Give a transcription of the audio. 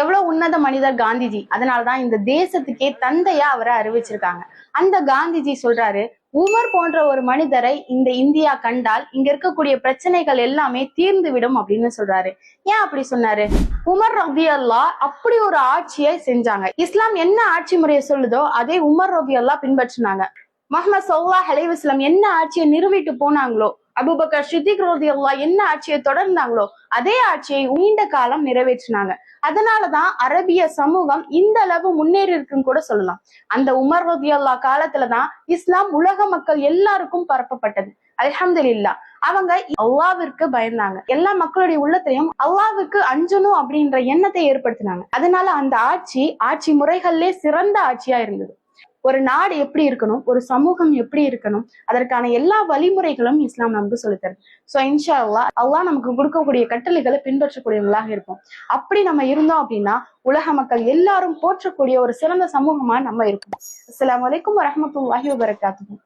எவ்வளவு உன்னத மனிதர் காந்திஜி? அதனாலதான் இந்த தேசத்துக்கே தந்தையா அவரை அறிவிச்சிருக்காங்க. அந்த காந்திஜி சொல்றாரு உமர் போன்ற ஒரு மனிதரை இந்த இந்தியா கண்டால் இங்க இருக்கக்கூடிய பிரச்சனைகள் எல்லாமே தீர்ந்து விடும் அப்படின்னு சொல்றாரு. ஏன் அப்படி சொன்னாரு? உமர் ரபி அல்லா அப்படி ஒரு ஆட்சியை செஞ்சாங்க. இஸ்லாம் என்ன ஆட்சி முறையை சொல்லுதோ அதே உமர் ரபி அல்லா பின்பற்றினாங்க முகமது சௌலா அலைவாஸ்லாம் என்ன ஆட்சியை நிறுவிட்டு போனாங்களோ அபுபக்கர் ஸ்ருதிக் ரோதி அல்லா என்ன ஆட்சியை தொடர்ந்தாங்களோ அதே ஆட்சியை நீண்ட காலம் நிறைவேற்றினாங்க. அதனாலதான் அரபிய சமூகம் இந்த அளவு முன்னேறி இருக்குன்னு கூட சொல்லலாம். அந்த உமர் ரதி அல்லா காலத்துலதான் இஸ்லாம் உலக மக்கள் எல்லாருக்கும் பரப்பப்பட்டது. அல்ஹம்துலில்லா அவங்க அல்லாவிற்கு பயந்தாங்க. எல்லா மக்களுடைய உள்ளத்தையும் அல்லாவுக்கு அஞ்சணும் அப்படின்ற எண்ணத்தை ஏற்படுத்தினாங்க. அதனால அந்த ஆட்சி ஆட்சி முறைகள்லே சிறந்த ஆட்சியா இருந்தது. ஒரு நாடு எப்படி இருக்கணும் ஒரு சமூகம் எப்படி இருக்கணும் அதற்கான எல்லா வழிமுறைகளும் இஸ்லாம் நமக்கு சொல்லித்தரும். சோ இன்ஷா அல்லா அல்லா நமக்கு கொடுக்கக்கூடிய கட்டளைகளை பின்பற்றக்கூடியவங்களாக இருப்போம். அப்படி நம்ம இருந்தோம் அப்படின்னா உலக மக்கள் எல்லாரும் போற்றக்கூடிய ஒரு சிறந்த சமூகமா நம்ம இருப்போம். அஸ்லாம் அலைக்கும் வரஹ்மத்துல்லாஹி வபரகாத்துஹு.